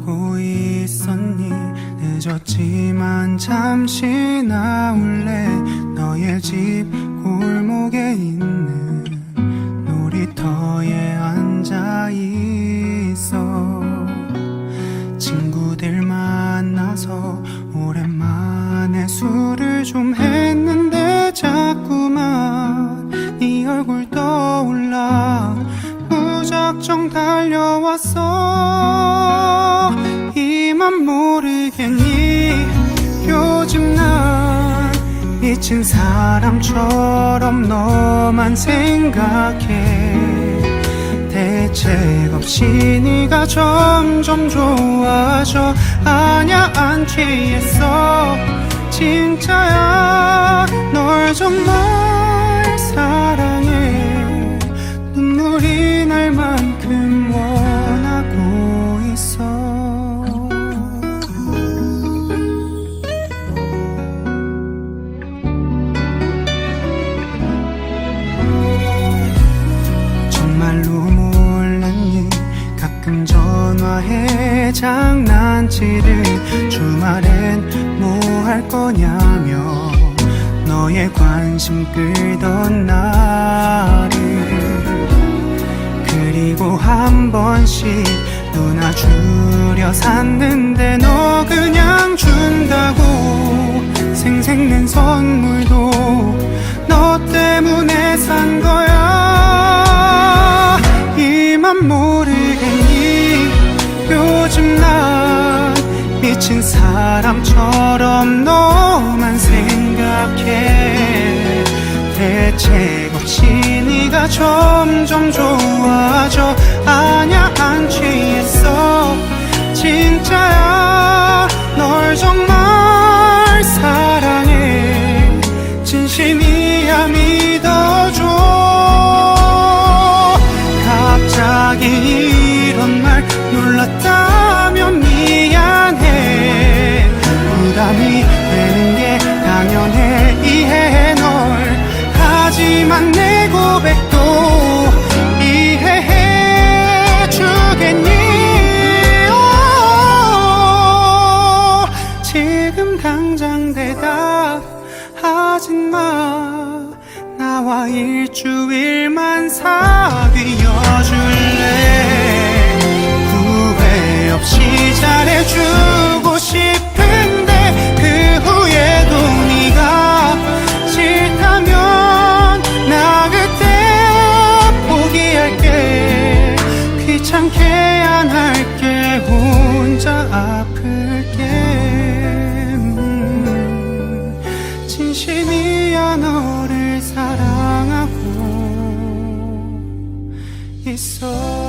하고 있었니? 늦었지만 잠시 나올래? 너의 집 골목에 있는 놀이터에 앉아 있어. 친구들 만나서 오랜만에 술을 좀 달려왔어. 이만 모르겠니? 요즘 난 미친 사람처럼 너만 생각해. 대책 없이 네가 점점 좋아져. 아냐 안 취했어. 진짜야 널 정말 사랑해. 눈물이 날만 큼 원하고 있어. 정말로 몰랐니? 가끔 전화해 장난치듯 주말엔 뭐 할 거냐며 너의 관심 끌던 나 한 번씩 누나 주려 샀는데 너 그냥 준다고 생생낸 선물도 너 때문에 산 거야. 이만 모르겠니? 요즘 난 미친 사람처럼 너만 생각해 대책 없이 네가 점점 좋아져. 아냐 안 취했어. 진짜야 널 정말 사랑해. 진심이야 믿어줘. 갑자기 이런 말 놀랐다 내 고백도 이해해 주겠니? 오, 지금 당장 대답하지 마. 나와 일주일만 사귀어 So. soul.